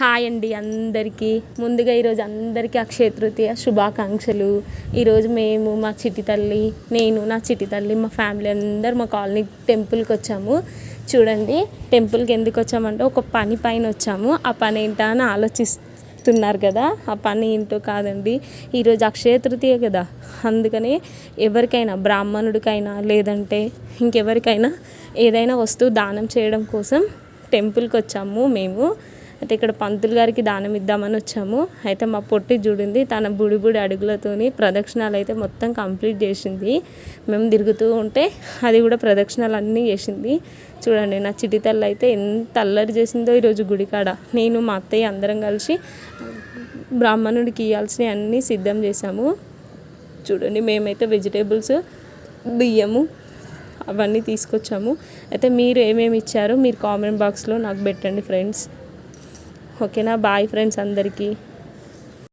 Hi అండి అందరికీ. ముందుగా ఈరోజు అందరికీ అక్షయ తృతీయ శుభాకాంక్షలు. ఈరోజు మేము మా చిట్టి తల్లి నేను నా చిట్టి తల్లి మా ఫ్యామిలీ అందరు మా కాలనీ టెంపుల్కి వచ్చాము. చూడండి టెంపుల్కి ఎందుకు వచ్చామంటే ఒక పని పైన వచ్చాము. ఆ పని ఏంటా అని ఆలోచిస్తున్నారు కదా. ఆ పని ఏంటో కాదండి. ఈరోజు అక్షయ తృతీయ కదా. అందుకని ఎవరికైనా బ్రాహ్మణుడికైనా లేదంటే ఇంకెవరికైనా ఏదైనా వస్తువు దానం చేయడం కోసం టెంపుల్కి వచ్చాము మేము. అయితే ఇక్కడ పంతులు గారికి దానం ఇద్దామని వచ్చాము. అయితే మా పొట్టి చూడింది తన బుడి బుడి అడుగులతోని ప్రదక్షిణాలు అయితే మొత్తం కంప్లీట్ చేసింది. మేము తిరుగుతూ ఉంటే అది కూడా ప్రదక్షిణాలు అన్నీ చేసింది. చూడండి నా చిటితల్లు అయితే ఎంత అల్లరి చేసిందో ఈరోజు గుడికాడ. నేను మా అత్తయ్య అందరం కలిసి బ్రాహ్మణుడికి ఇవ్వాల్సినవి అన్నీ సిద్ధం చేశాము. చూడండి మేమైతే వెజిటేబుల్స్ బియ్యము అవన్నీ తీసుకొచ్చాము. అయితే మీరు ఏమేమి ఇచ్చారో మీరు కామెంట్ బాక్స్లో నాకు పెట్టండి ఫ్రెండ్స్. ఓకేనా? బాయ్ ఫ్రెండ్స్ అందరికీ.